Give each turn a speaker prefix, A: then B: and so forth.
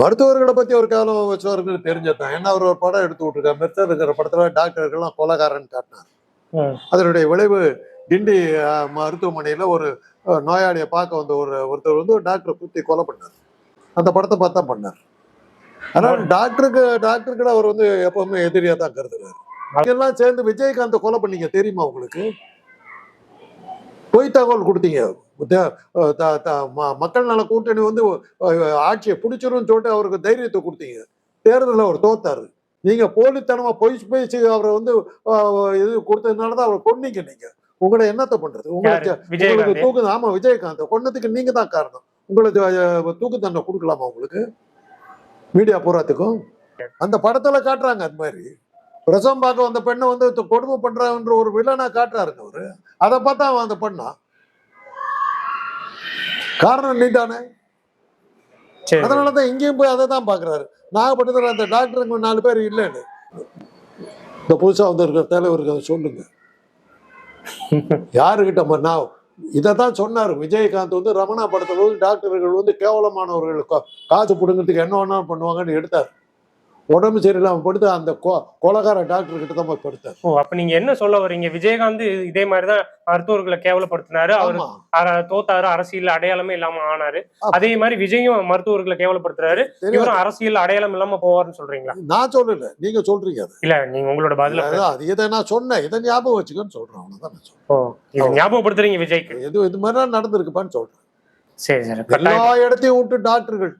A: மருத்துவர்களை பத்தி ஒரு காலம் வச்சவர்களுக்கு தெரிஞ்சதான் ஏன்னா அவர் ஒரு படம் எடுத்து விட்டுருக்காரு. மிர்த்தர் இருக்கிற படத்துல டாக்டர்கள்லாம் கொலகாரன் காட்டினார். அதனுடைய விளைவு கிண்டி மருத்துவமனையில ஒரு நோயாளியை பார்க்க வந்த ஒரு ஒருத்தர் வந்து டாக்டரை குத்தி கொலை பண்ணார். அந்த படத்தை பார்த்தா பண்ணார். அதனால டாக்டருக்கு டாக்டருக்கு அவர் வந்து எப்பவுமே எதிரியா தான் கருதுறாரு எல்லாம் சேர்ந்து விஜயகாந்த் கொலை பண்ணீங்க தெரியுமா உங்களுக்கு? பொய் தகவல் கொடுத்தீங்க. மக்கள் நல கூட்டணி வந்து ஆட்சியை பிடிச்சிரும்னு சொல்லிட்டு அவருக்கு தைரியத்தை கொடுத்தீங்க. தேர்தலில் அவர் தோத்தாரு. நீங்க போலித்தனமா பொய் பேசி அவரை வந்து இது கொடுத்ததுனால தான் அவரை கொன்னீங்க நீங்க. உங்களை என்னத்த பண்றது? உங்களுக்கு தூக்கு ஆமா விஜயகாந்த். கொன்னதுக்கு நீங்க தான் காரணம் உங்களுக்கு அஹ், தூக்கு தண்டனை கொடுக்கலாமா உங்களுக்கு? மீடியா பூராத்துக்கும் அந்த படத்துல காட்டுறாங்க அது மாதிரி. பிரசவம் பார்க்க வந்த பெண்ணை வந்து கொடுமை பண்றான்ற ஒரு வில்லனா காட்டுறாருங்க அவரு. அதை பார்த்தா அவன் அந்த பண்ணா? காரணம்
B: சரி.
A: அதனாலதான் இங்கேயும் போய் அதை தான் பாக்குறாரு நாகப்பட்டினத்துல அந்த டாக்டருங்க நாலு பேர் இல்லைன்னு. இந்த புதுசா வந்திருக்கிற தலைவருக்கு அதை சொல்லுங்க. யாருக்கிட்ட நான் இதை தான் சொன்னார். விஜயகாந்த் வந்து ரமணா படத்துல வந்து டாக்டர்கள் வந்து கேவலமானவர்கள். கா- காசு பிடுங்கிறதுக்கு என்ன வேணாலும் பண்ணுவாங்கன்னு எடுத்தார். உடம்பு சரியில்லாம படுத்து அந்த கொ- கொலகார டாக்டர் கிட்ட தான் போய் படுத்தார்.
B: ஓ அப்ப நீங்க என்ன சொல்ல வர்றீங்க? விஜயகாந்த் இதே மாதிரிதான் மருத்துவர்களை கேவலப்படுத்தினாரு. அவர் தோத்தாரு அரசியல் அடையாளமே இல்லாம ஆனாரு. அதே மாதிரி விஜயும் மருத்துவர்களை கேவலப்படுத்துறாரு. இவரும் அரசியல் அடையாளம் இல்லாம போவாருன்னு சொல்றீங்களா?
A: நான் சொல்லல. நீங்க சொல்றீங்க அது.
B: இல்ல நீங்க உங்களோட பதில
A: அது இதை நான் சொன்னேன். இதை ஞாபகம் வச்சுக்கோன்னு சொல்றேன். அவ்வளவுதான் நான் சொல்றேன்
B: ஓ இது ஞாபகப்படுத்துறீங்க விஜய்க்கு?
A: எது இது மாதிரிலாம் நடந்திருக்குப்பான்னு சொல்றேன்.
B: சரி சரி
A: எல்லா இடத்தையும் விட்டு டாக்டர்கள்